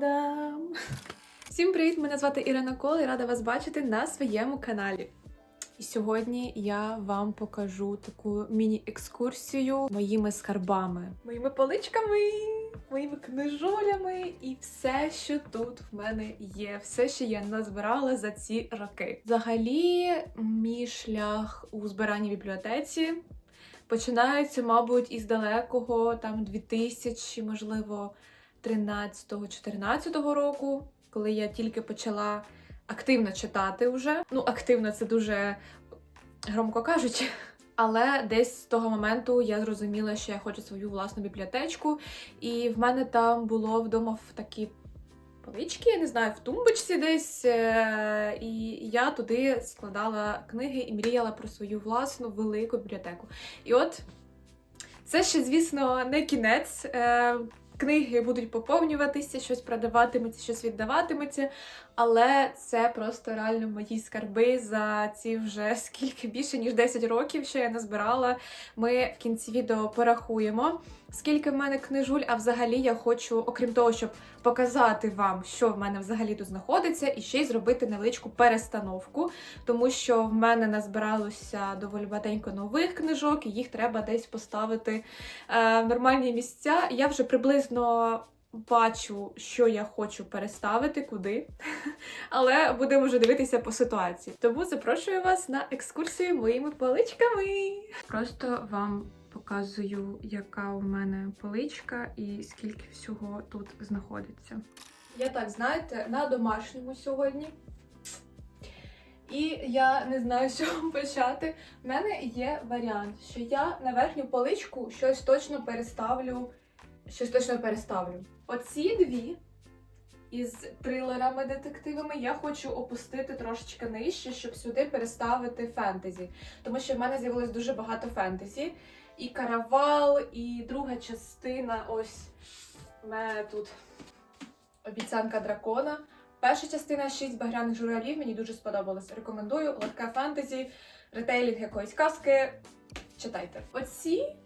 Та-дам! Всім привіт! Мене звати Ірина Кол і рада вас бачити на своєму каналі. І сьогодні я вам покажу таку міні-екскурсію моїми скарбами, моїми поличками, моїми книжолями і все, що тут в мене є, все, що я назбирала за ці роки. Взагалі, мій шлях у збиранні бібліотеці починається, мабуть, із далекого там 2000, можливо, 13-14 року, коли я тільки почала активно читати вже. Ну, активно це дуже громко кажучи. Але десь з того моменту я зрозуміла, що я хочу свою власну бібліотечку, і в мене там було вдома в такі полички, я не знаю, в тумбочці десь. е, І я туди складала книги і мріяла про свою власну велику бібліотеку. І от це ще, звісно, не кінець. Книги будуть поповнюватися, щось продаватиметься, щось віддаватиметься. Але це просто реально мої скарби за ці вже скільки більше ніж 10 років, що я назбирала. Ми в кінці відео порахуємо, скільки в мене книжуль. А взагалі я хочу, окрім того, щоб показати вам, що в мене взагалі тут знаходиться, і ще й зробити невеличку перестановку, тому що в мене назбиралося доволі багатенько нових книжок, і їх треба десь поставити е, в нормальні місця. Я вже приблизно. Бачу, що я хочу переставити, куди, але будемо вже дивитися по ситуації. Тому запрошую вас на екскурсію моїми поличками. Просто вам показую, яка у мене поличка і скільки всього тут знаходиться. Я так, знаєте, на домашньому сьогодні. І я не знаю, з чого почати. У мене є варіант, що я на верхню поличку щось точно переставлю. Щось точно переставлю. Оці дві із трилерами детективами я хочу опустити трошечки нижче, щоб сюди переставити фентезі. Тому що в мене з'явилось дуже багато фентезі. І каравал, і друга частина. Ось у мене тут обіцянка дракона. Перша частина шість багряних журавлів мені дуже сподобалась. Рекомендую легке фентезі, ретейлінг якоїсь казки. Читайте. Оці,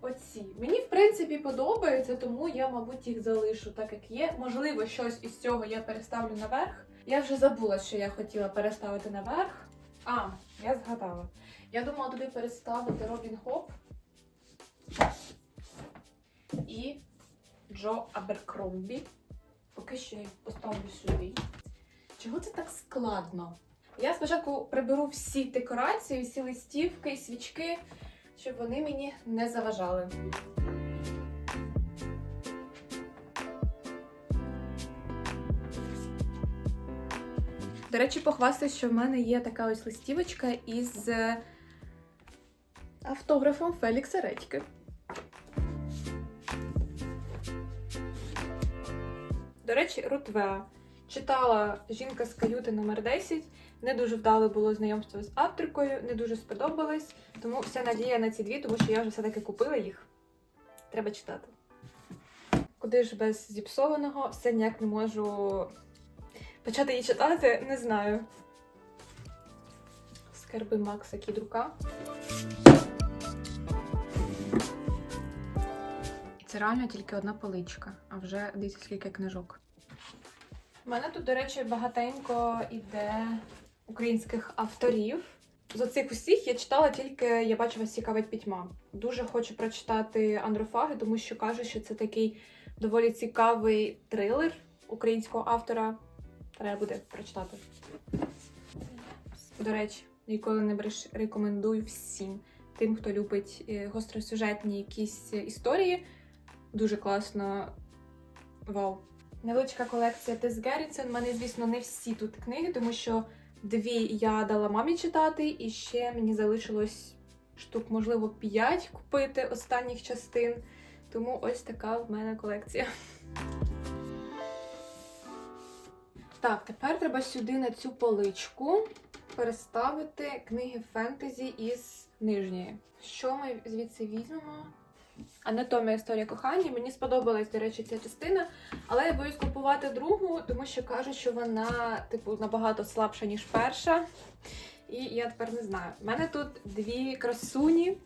оці мені в принципі подобаються, тому я, мабуть, їх залишу так, як є. Можливо, щось із цього я переставлю наверх. Я вже забула, що я хотіла переставити наверх. А, я згадала. Я думала туди переставити Робін Хоп і Джо Аберкромбі. Поки що я поставлю сюди. Чого це так складно? Я спочатку приберу всі декорації, всі листівки свічки, щоб вони мені не заважали. До речі, похвастаюсь, що в мене є така ось листівочка із е, автографом Фелікса Редьки. До речі, Рутвеа. Читала жінка з каюти номер 10 Не дуже вдале було знайомство з авторкою, не дуже сподобалось. Тому вся надія на ці дві, тому що я вже все-таки купила їх. Треба читати. Куди ж без зіпсованого, все ніяк не можу почати її читати, не знаю. Скарби Макса Кідрука. Це реально тільки одна поличка, а вже дивіться скільки книжок. У мене тут, до речі, багатенько іде українських авторів. З оцих усіх я читала тільки я бачу вас цікавить пітьма. Дуже хочу прочитати андрофаги, тому що кажуть, що це такий доволі цікавий трилер українського автора. Треба буде прочитати. До речі, ніколи не бреш- рекомендую всім тим, хто любить е, гостросюжетні якісь історії. Дуже класно. Вау. Невеличка колекція Тес Геррітсен. У мене, звісно, не всі тут книги, тому що дві я дала мамі читати, і ще мені залишилось штук, можливо, п'ять купити останніх частин. Тому ось така в мене колекція. Так, тепер треба сюди на цю поличку переставити книги фентезі із нижньої. Що ми звідси візьмемо? Анатомія історія кохання. Мені сподобалась, до речі, ця частина, але я боюсь купувати другу, тому що кажуть, що вона, типу, набагато слабша, ніж перша. І я тепер не знаю. У мене тут дві красуні.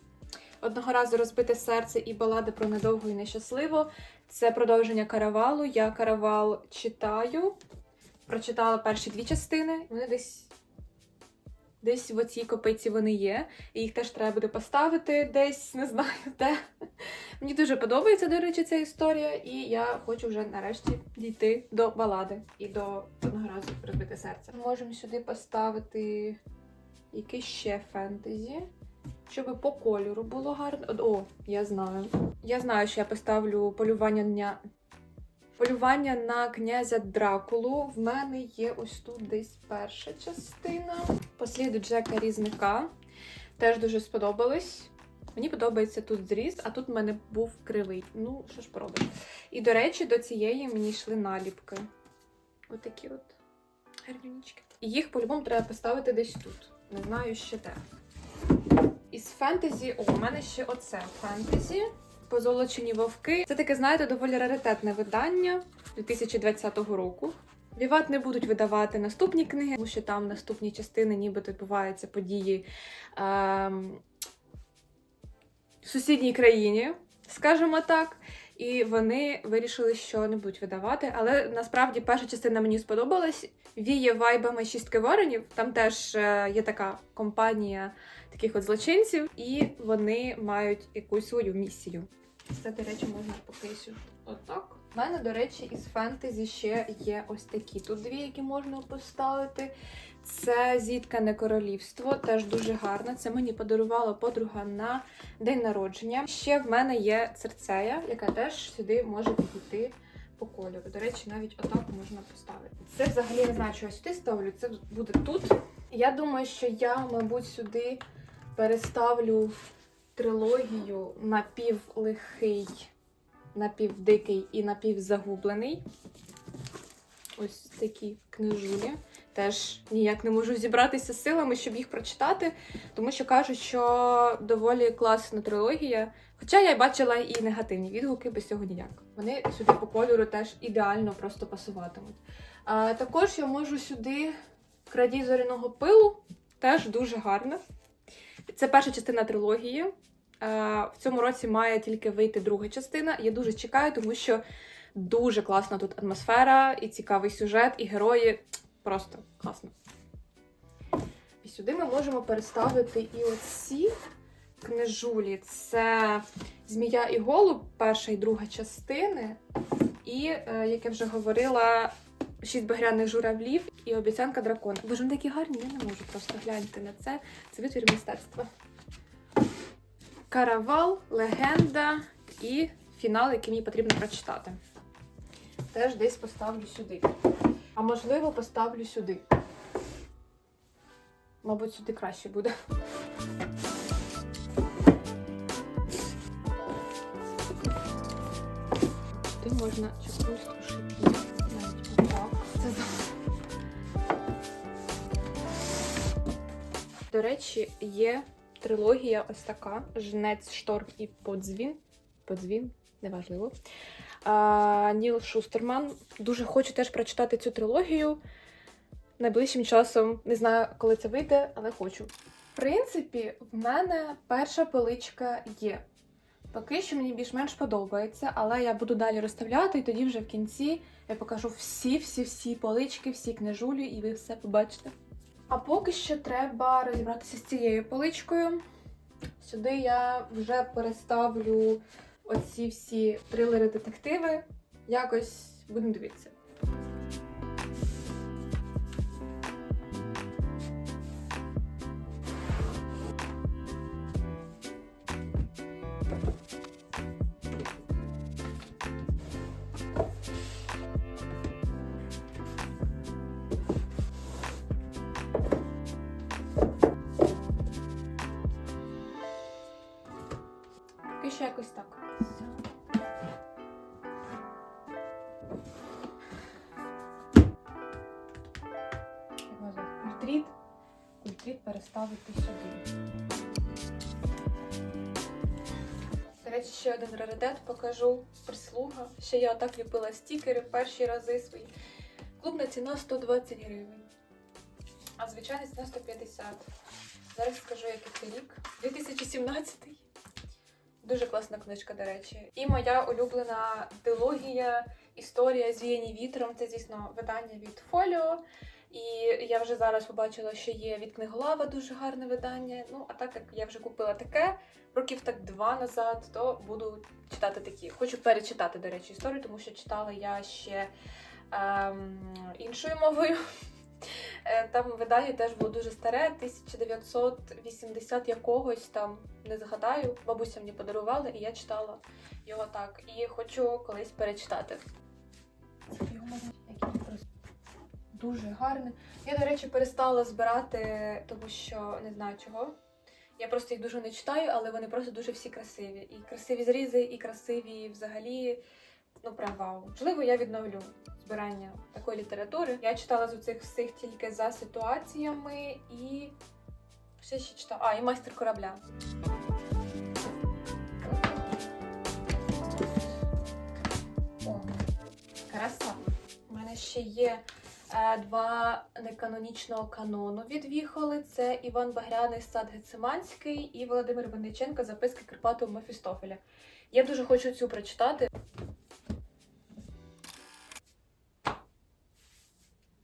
Одного разу розбите серце і балади про недовго і нещасливо. Це продовження каравалу. Я каравал читаю. Прочитала перші дві частини. Вони десь. Десь в оцій копиці вони є. І їх теж треба буде поставити десь, не знаю де. Мені дуже подобається, до речі, ця історія, і я хочу вже нарешті дійти до балади і до одного разу розбите серце. Можемо сюди поставити якийсь ще фентезі, щоб по кольору було гарно. О, я знаю. Я знаю, що я поставлю полювання на. Полювання на князя Дракулу. В мене є ось тут десь перша частина. Посліду Джека Різника. Теж дуже сподобались. Мені подобається тут зріз, а тут в мене був кривий. Ну, що ж поробиш. І, до речі, до цієї мені йшли наліпки. Отакі от гарнючки. І їх по-любому треба поставити десь тут. Не знаю ще де. Із фентезі, о, у мене ще оце фентезі. Позолочені вовки. Це таке, знаєте, доволі раритетне видання 2020 року. Віват не будуть видавати наступні книги, тому що там наступні частини, нібито відбуваються події ем, в сусідній країні, скажімо так. І вони вирішили, що не будуть видавати. Але насправді перша частина мені сподобалась. Віє вайбами шістки воронів. Там теж е, є така компанія таких от злочинців, і вони мають якусь свою місію. Це, до речі, можна поки що отак. У мене, до речі, із фентезі ще є ось такі. Тут дві, які можна поставити. Це зіткане королівство, теж дуже гарно. Це мені подарувала подруга на день народження. Ще в мене є церцея, яка теж сюди може підійти по кольору. До речі, навіть отак можна поставити. Це взагалі не знаю, що я сюди ставлю. Це буде тут. Я думаю, що я, мабуть, сюди переставлю трилогію напівлихий, напівдикий і напівзагублений. Ось такі книжулі. Теж ніяк не можу зібратися з силами, щоб їх прочитати, тому що кажуть, що доволі класна трилогія. Хоча я бачила і негативні відгуки, без цього ніяк. Вони сюди по кольору теж ідеально просто пасуватимуть. А, також я можу сюди крадій зоряного пилу, теж дуже гарно. Це перша частина трилогії. А, в цьому році має тільки вийти друга частина. Я дуже чекаю, тому що дуже класна тут атмосфера, і цікавий сюжет, і герої. Просто класно. І сюди ми можемо переставити і оці книжулі. Це Змія і Голуб, перша і друга частини. І, е, як я вже говорила, шість багряних журавлів і обіцянка дракона. Боже, вони такі гарні, я не можу просто гляньте на це. Це витвір мистецтва. Каравал, легенда і фінал, який мені потрібно прочитати. Теж десь поставлю сюди. А можливо, поставлю сюди. Мабуть, сюди краще буде. Тут можна чогось тушити. До речі, є трилогія ось така: Жнець, шторм і подзвін. Подзвін, неважливо. А, Ніл Шустерман. Дуже хочу теж прочитати цю трилогію найближчим часом. Не знаю, коли це вийде, але хочу. В принципі, в мене перша поличка є. Поки що мені більш-менш подобається, але я буду далі розставляти, і тоді вже в кінці я покажу всі-всі-всі полички, всі книжулі, і ви все побачите. А поки що треба розібратися з цією поличкою. Сюди я вже переставлю оці всі трилери-детективи. Якось будемо дивитися. Переставити сюди. До речі, ще один раритет покажу. Прислуга. Ще я отак ліпила стікери перші рази свої. Клубна ціна 120 гривень. А звичайна ціна 150. Зараз скажу, який це рік. 2017. Дуже класна книжка, до речі. І моя улюблена дилогія Історія звіяні вітром. Це, звісно, видання від Фоліо. І я вже зараз побачила, що є від книголава дуже гарне видання. Ну, а так як я вже купила таке років так два назад, то буду читати такі. Хочу перечитати, до речі, історію, тому що читала я ще ем, іншою мовою. Е, Там видання теж було дуже старе, 1980 якогось там не згадаю. Бабуся мені подарувала, і я читала його так. І хочу колись перечитати. Його дуже гарний. Я, до речі, перестала збирати, тому що не знаю чого. Я просто їх дуже не читаю, але вони просто дуже всі красиві. І красиві зрізи, і красиві взагалі. Ну, прям вау. Можливо, я відновлю збирання такої літератури. Я читала з цих всіх тільки за ситуаціями і. Що ще читала? А, і майстер корабля. О, краса. У мене ще є два неканонічного канону від Віхоли. Це Іван Багряний сад Гециманський і Володимир Винниченко Записки Карпатового Мефістофеля. Я дуже хочу цю прочитати.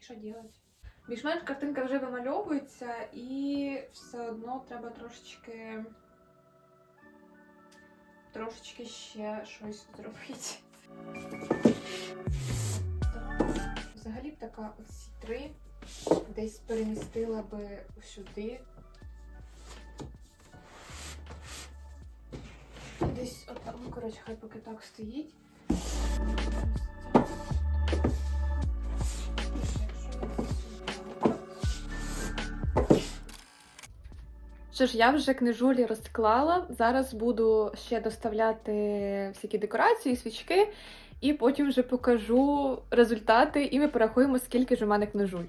Що робити? Більш-менш картинка вже вимальовується, і все одно треба трошечки. Трошечки ще щось зробити. Взагалі б така оці три десь перемістила би сюди. Десь отак, ну коротше, хай поки так стоїть. Що ж, я вже книжулі розклала. Зараз буду ще доставляти всякі декорації, свічки, і потім вже покажу результати, і ми порахуємо, скільки ж у мене книжуль.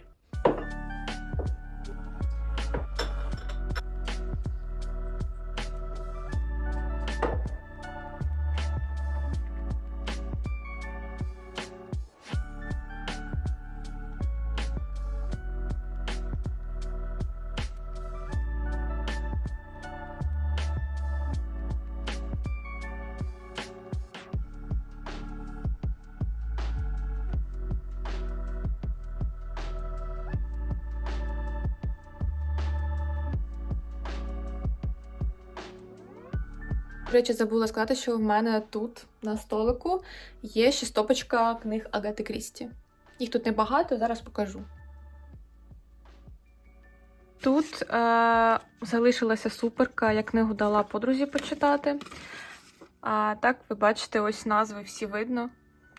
До речі, забула сказати, що в мене тут на столику є ще стопочка книг Агати Крісті. Їх тут небагато, зараз покажу. Тут е- залишилася суперка, я книгу дала подрузі почитати. А так, ви бачите, ось назви всі видно,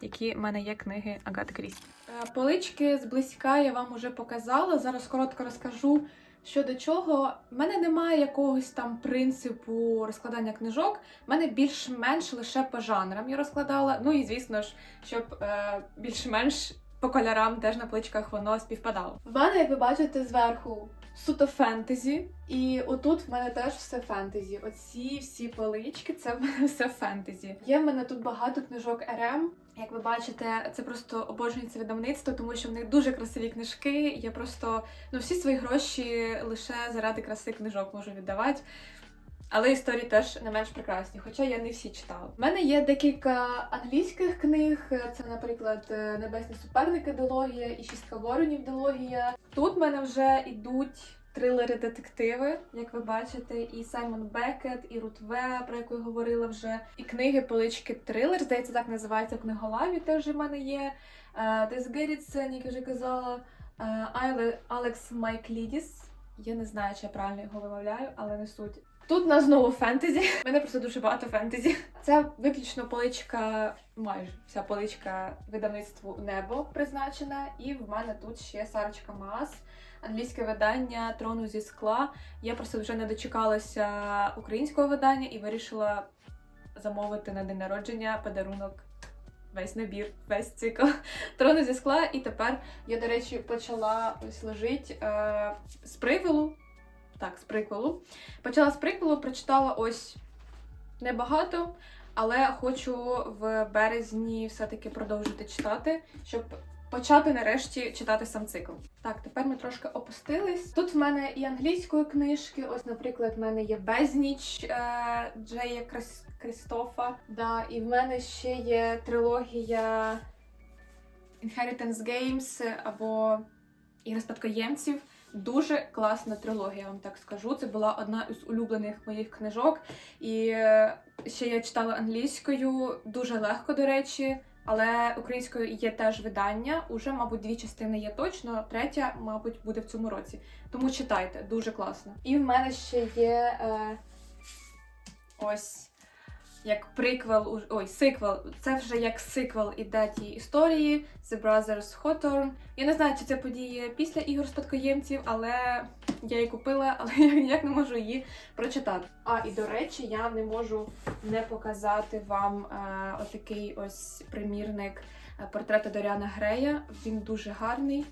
які в мене є книги Агати Крісті. Е, полички зблизька я вам уже показала. Зараз коротко розкажу, що до чого. В мене немає якогось там принципу розкладання книжок. В мене більш-менш лише по жанрам я розкладала. Ну і звісно ж, щоб е, більш-менш по кольорам теж на поличках воно співпадало. В мене, як ви бачите, зверху суто фентезі, і отут в мене теж все фентезі. Оці всі полички це в мене все фентезі. Є в мене тут багато книжок РМ. Як ви бачите, це просто обожнює це видавництво, тому що в них дуже красиві книжки. Я просто ну всі свої гроші лише заради краси книжок можу віддавати. Але історії теж не менш прекрасні, хоча я не всі читала. У мене є декілька англійських книг. Це, наприклад, Небесні суперники дилогія і Шістка воронів дилогія. Тут в мене вже йдуть трилери-детективи, як ви бачите, і Саймон Бекет, і Рут В, про яку я говорила вже. І книги полички трилер, здається, так називається в книголаві. Теж в мене є. Е, Дес Геррітсен, як я вже казала, е, Алекс Майклідіс. Я не знаю, чи я правильно його вимовляю, але не суть. Тут нас знову фентезі. У мене просто дуже багато фентезі. Це виключно поличка, майже вся поличка видавництву Небо призначена. І в мене тут ще Сарочка Маас, англійське видання Трону зі скла. Я просто вже не дочекалася українського видання і вирішила замовити на день народження подарунок. Весь набір, весь цикл трону зі скла. І тепер я, до речі, почала ось лежить е, з привилу. Так, з приквелу. Почала з приквелу, прочитала ось небагато, але хочу в березні все-таки продовжити читати, щоб почати нарешті читати сам цикл. Так, тепер ми трошки опустились. Тут в мене і англійської книжки. Ось, наприклад, в мене є безніч е, Джея Крис- Крістофа. Да, і в мене ще є трилогія Inheritance Games або Ігри спадкоємців. Дуже класна трилогія, вам так скажу. Це була одна із улюблених моїх книжок. І е, ще я читала англійською, дуже легко, до речі. Але українською є теж видання. Уже, мабуть, дві частини є точно. Третя, мабуть, буде в цьому році. Тому читайте, дуже класно. І в мене ще є е, ось як приквел, ой, сиквел. Це вже як сиквел іде тієї історії The Brothers Hawthorne. Я не знаю, чи це подіє після ігор спадкоємців, але я її купила, але я ніяк не можу її прочитати. А і до речі, я не можу не показати вам е, отакий ось примірник е, портрета Доріана Грея. Він дуже гарний.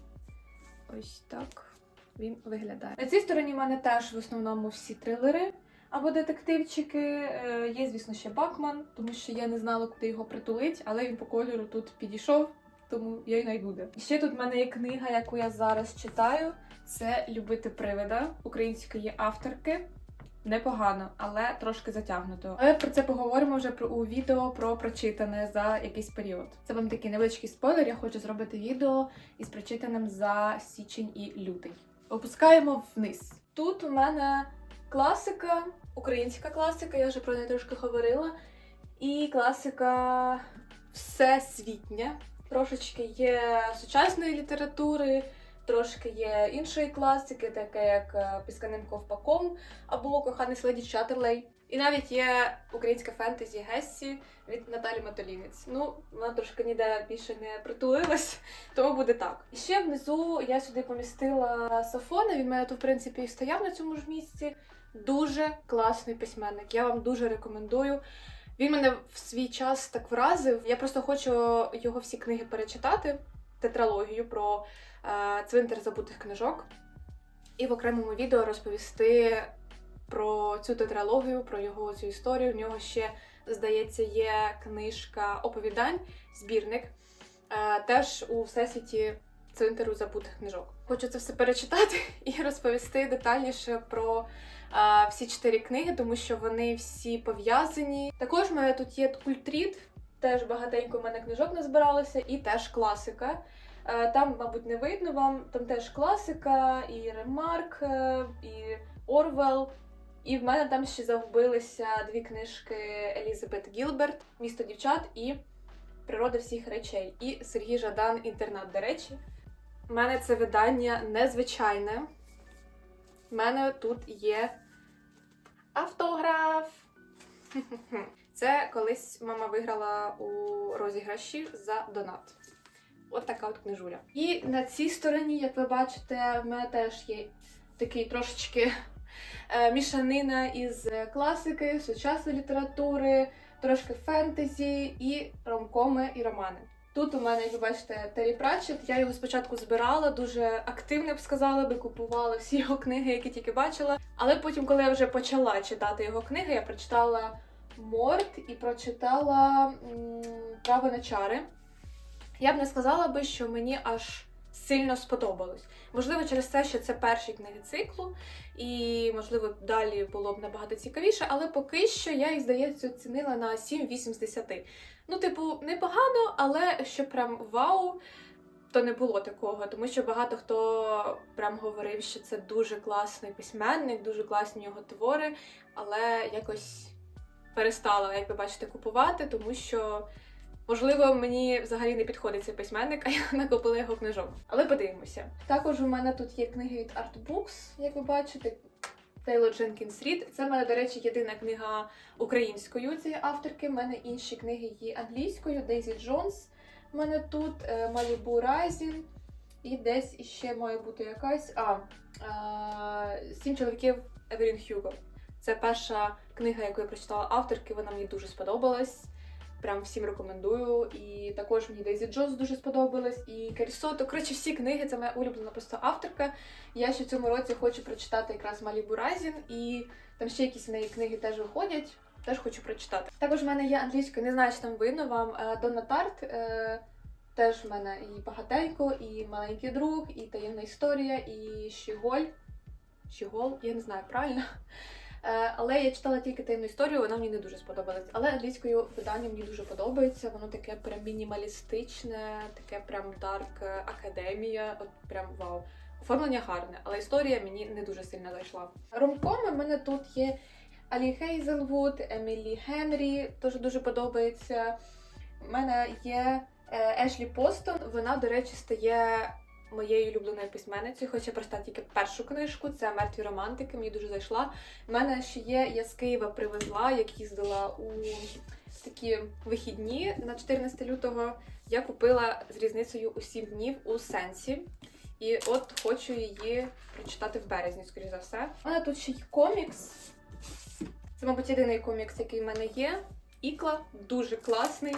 Ось так він виглядає. На цій стороні в мене теж в основному всі трилери або детективчики. Е, Є, звісно, ще Бакман, тому що я не знала, куди його притулить, але він по кольору тут підійшов, тому я й найдуде. І ще тут в мене є книга, яку я зараз читаю. Це Любити привида української авторки. Непогано, але трошки затягнуто. Але про це поговоримо вже про у відео про прочитане за якийсь період. Це вам такий невеличкий спойлер. Я хочу зробити відео із прочитаним за січень і лютий. Опускаємо вниз. Тут у мене класика, українська класика, я вже про неї трошки говорила. І класика всесвітня. Трошечки є сучасної літератури, трошки є іншої класики, таке як е, Пісканим ковпаком або Коханий Леді Чатерлей. І навіть є українська фентезі Гессі від Наталі Матолінець. Ну, вона трошки ніде більше не притулилась, тому буде так. І ще внизу я сюди помістила Сафона. Він мене тут, в принципі, і стояв на цьому ж місці. Дуже класний письменник. Я вам дуже рекомендую. Він мене в свій час так вразив. Я просто хочу його всі книги перечитати, тетралогію про е, цвинтар забутих книжок, і в окремому відео розповісти про цю тетралогію, про його цю історію. В нього ще, здається, є книжка оповідань, збірник, е, теж у всесвіті цвинтару забутих книжок. Хочу це все перечитати і розповісти детальніше про всі чотири книги, тому що вони всі пов'язані. Також в тут є культрід, теж багатенько в мене книжок назбиралося, і теж класика. Е, Там, мабуть, не видно вам, там теж класика, і Ремарк, е, і Орвел. І в мене там ще загубилися дві книжки Елізабет Гілберт Місто дівчат і Природа всіх речей. І Сергій Жадан Інтернат. До речі, в мене це видання незвичайне. В мене тут є автограф. Це колись мама виграла у розіграші за донат. От така от книжуля. І на цій стороні, як ви бачите, в мене теж є такий трошечки е, мішанина із класики, сучасної літератури, трошки фентезі і ромкоми і романи. Тут у мене, як ви бачите, Террі Пратчет. Я його спочатку збирала, дуже активно б сказала би, купувала всі його книги, які тільки бачила. Але потім, коли я вже почала читати його книги, я прочитала Морт і прочитала Право на чари. Я б не сказала би, що мені аж сильно сподобалось. Можливо, через те, що це перші книги циклу, і, можливо, далі було б набагато цікавіше, але поки що я їх, здається, оцінила на 7-8 з 10. Ну, типу, непогано, але що прям вау, то не було такого, тому що багато хто прям говорив, що це дуже класний письменник, дуже класні його твори, але якось перестала, як ви бачите, купувати, тому що. Можливо, мені взагалі не підходить цей письменник, а я накопила його книжок. Але подивимося. Також у мене тут є книги від Artbooks, як ви бачите. Тейлор Дженкінс Рід. Це в мене, до речі, єдина книга українською цієї авторки. У мене інші книги є англійською. Дейзі Джонс. У мене тут Малібу Райзін. І десь іще має бути якась. А, а Сім чоловіків Евелін Хьюго. Це перша книга, яку я прочитала авторки. Вона мені дуже сподобалась. Прям всім рекомендую. І також мені Дейзі Джонс дуже сподобалась. І Керісото. Коротше, всі книги це моя улюблена просто авторка. Я ще в цьому році хочу прочитати якраз Малібу Райзін, і там ще якісь в неї книги теж виходять. Теж хочу прочитати. Також в мене є англійською, не знаю, чи там видно вам е, Донна Тарт. е, Теж в мене і багатенько, і маленький друг, і таємна історія, і Щіголь. Щігол, я не знаю правильно. Е, Але я читала тільки таємну історію, вона мені не дуже сподобалась. Але англійською видання мені дуже подобається. Воно таке прям мінімалістичне, таке прям дарк академія. От прям вау. Оформлення гарне, але історія мені не дуже сильно зайшла. Ромкоми в мене тут є Алі Хейзелвуд, Емілі Генрі, теж дуже подобається. У мене є е, Ешлі Постон. Вона, до речі, стає моєю улюбленою письменницею, хоча прочитала тільки першу книжку, це Мертві романтики, мені дуже зайшла. У мене ще є, я з Києва привезла, як їздила у такі вихідні на 14 лютого. Я купила з різницею у 7 днів у сенсі. І от хочу її прочитати в березні, скоріш за все. У мене тут ще й комікс. Це, мабуть, єдиний комікс, який в мене є. Ікла дуже класний.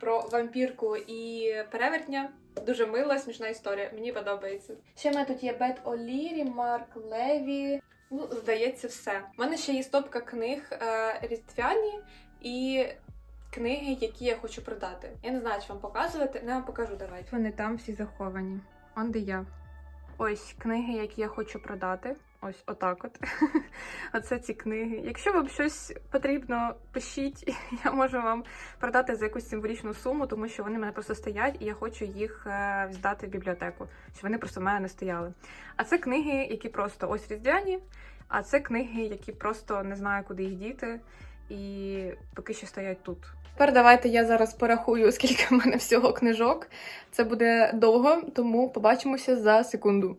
Про вампірку і перевертня. Дуже мила, смішна історія. Мені подобається. Ще в мене тут є Бет Олірі, Марк Леві. Ну, здається, все. У мене ще є стопка книг е, різдвяні і книги, які я хочу продати. Я не знаю, чи вам показувати. Не вам покажу, давайте. Вони там всі заховані. Он де я. Ось книги, які я хочу продати. Ось отак от. Оце ці книги. Якщо вам щось потрібно, пишіть, я можу вам продати за якусь символічну суму, тому що вони в мене просто стоять, і я хочу їх е, здати в бібліотеку, щоб вони просто в мене не стояли. А це книги, які просто ось різдвяні, а це книги, які просто не знаю, куди їх діти, і поки що стоять тут. Тепер давайте я зараз порахую, скільки в мене всього книжок. Це буде довго, тому побачимося за секунду.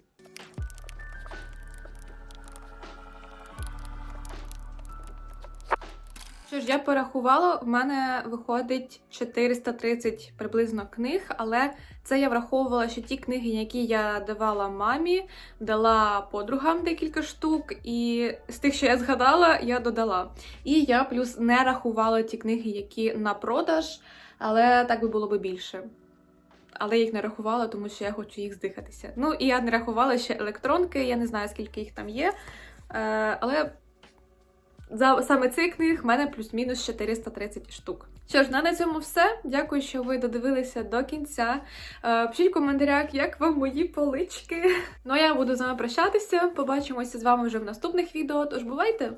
Що ж, я порахувала, в мене виходить 430 приблизно книг, але це я враховувала, що ті книги, які я давала мамі, дала подругам декілька штук, і з тих, що я згадала, я додала. І я плюс не рахувала ті книги, які на продаж, але так би було би більше. Але я їх не рахувала, тому що я хочу їх здихатися. Ну і я не рахувала ще електронки, я не знаю, скільки їх там є. Е, але за саме цих книг в мене плюс-мінус 430 штук. Що ж, на на цьому все. Дякую, що ви додивилися до кінця. Е, Пишіть в коментарях, як вам мої полички. Ну а я буду з вами прощатися. Побачимося з вами вже в наступних відео. Тож бувайте!